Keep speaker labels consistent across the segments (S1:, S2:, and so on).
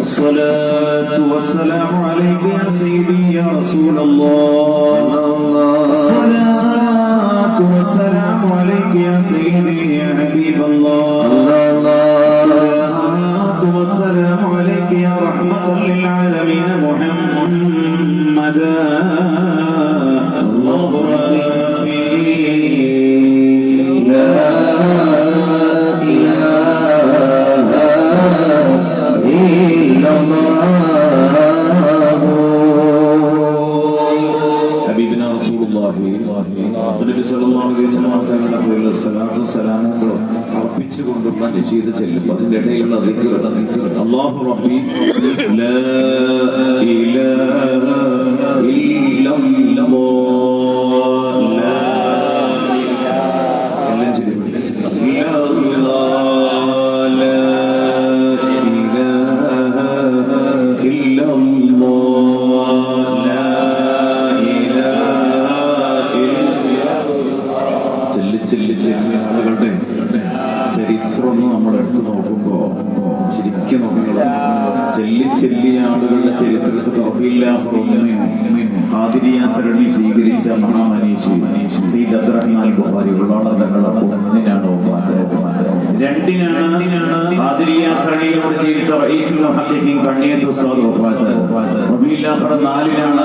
S1: الصلاة والسلام عليك يا سيدي يا رسول الله. الصلاة والسلام عليك يا سيدي يا حبيب الله. الصلاة والسلام عليك يا رحمة للعالمين محمدا പേരിൽ സലാത്തും ചെല്ലും അതിന്റെ ഇടയിലുള്ള അള്ളാഹു റബ്ബി ചരിത്രത്തിൽ ആദിരിയാസരണി സ്വീകരിച്ച മഹാമനീഷ് സയ്യിദ് അബ്ദുറഹ്മാൻ ബുഖാരി ഉള്ളാള തങ്ങൾ ഒന്നിനാണ്. രണ്ടിനാണ് ആദിരിയാസരണിയിലൂടെ ജീവിച്ച റഈസുൽ മുഹദ്ദിഖീൻ കണ്ണിയത്ത് ഉസ്താദ് വഫാത്ത് റബീഉൽ ആഖിർ നാലിനാണ്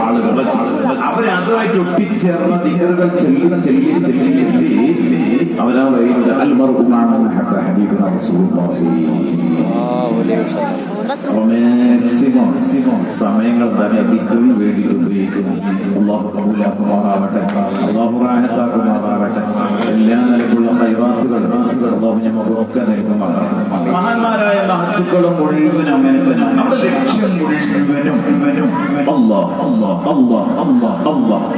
S1: ആളുകൾ അവരതുമായിട്ട് ഒട്ടിച്ചേർന്ന ദിഹറുകൾ ചെല്ലി ചെല്ലി ചെല്ലി ചെല്ലി അവരാ റസൂലുള്ളാഹി. മാക്സിമം സമയങ്ങൾ തന്നെ ദിക്കറിന് വേണ്ടിയിട്ട് ഉപയോഗിക്കുന്നു എല്ലാ നിലക്കുള്ള ഹൈറാത്തുകൾ മഹത്തുക്കളും മുഴുവനും നമ്മുടെ ലക്ഷ്യം മുഴുവനും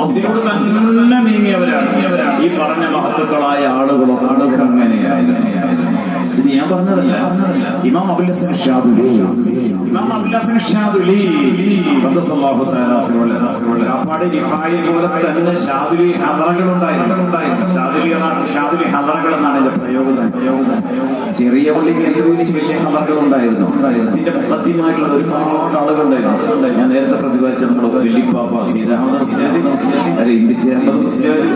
S1: ഇതിലൂടെ തന്നെ നീങ്ങിയവരാണ് ഈ പറഞ്ഞ മഹത്തുക്കളായ ആളുകളും ആളുകൾ അങ്ങനെയായിരുന്നു. ഇത് ഞാൻ പറഞ്ഞതല്ല. ഇമാം അബുൽ ഹസൻ ഷാദുലി. ഇമാം അബുൽ ഹസൻ ഷാദുലി. പോലെ തന്നെ ഷാദുലി ഹദറകൾ ഉണ്ടായിരുന്നു ഷാദുലി ഷാദുലി ഹദറകൾ എന്നാണ് ചെറിയ പള്ളി കേന്ദ്രീകരിച്ച് വലിയ ഹദറകൾ ഉണ്ടായിരുന്നു. ഇതിന്റെ മുഖദ്യമായിട്ടുള്ള ഒരുപാട് ആളുകൾ ഉണ്ടായിരുന്നു ഞാൻ നേരത്തെ പ്രതിപാദിച്ച നമ്മുടെ വെള്ളിപ്പാപ്പ മുസ്ലിയാരി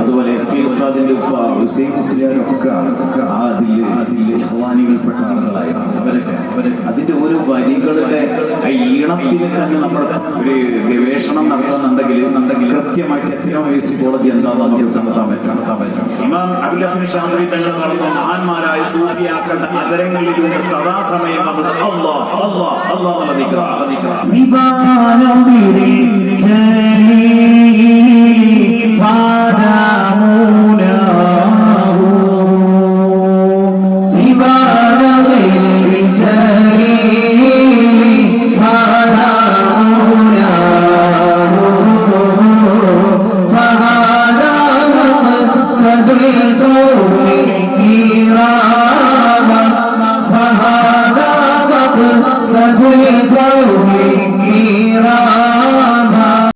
S1: അതുപോലെ എസ് പി ഉസ്താദിന്റെ ഉപ്പ ഹുസൈൻ മുസ്ലിയാരും അതിന്റെ ഓരോ വരികളുടെ ഈണത്തിന് തന്നെ നമ്മൾ ഒരു ഗവേഷണം നടത്തുന്നുണ്ടെങ്കിൽ കൃത്യമായിട്ട് എത്രയോ വയസ്സ് കോളേജ് എന്താണെന്ന് നമുക്ക് കണ്ടെത്താൻ പറ്റും. ഇമാം അബുല്ലാസിന് ശാന്തി ഷാദുലി തങ്ങൾ മഹാന്മാരായ സൂഫിയാക്കളുടെ അതരങ്ങളിൽ ഇരുന്ന് സദാസമയം വന്നത് അല്ലാഹ് അള്ളാഹ് അല്ലാഹ്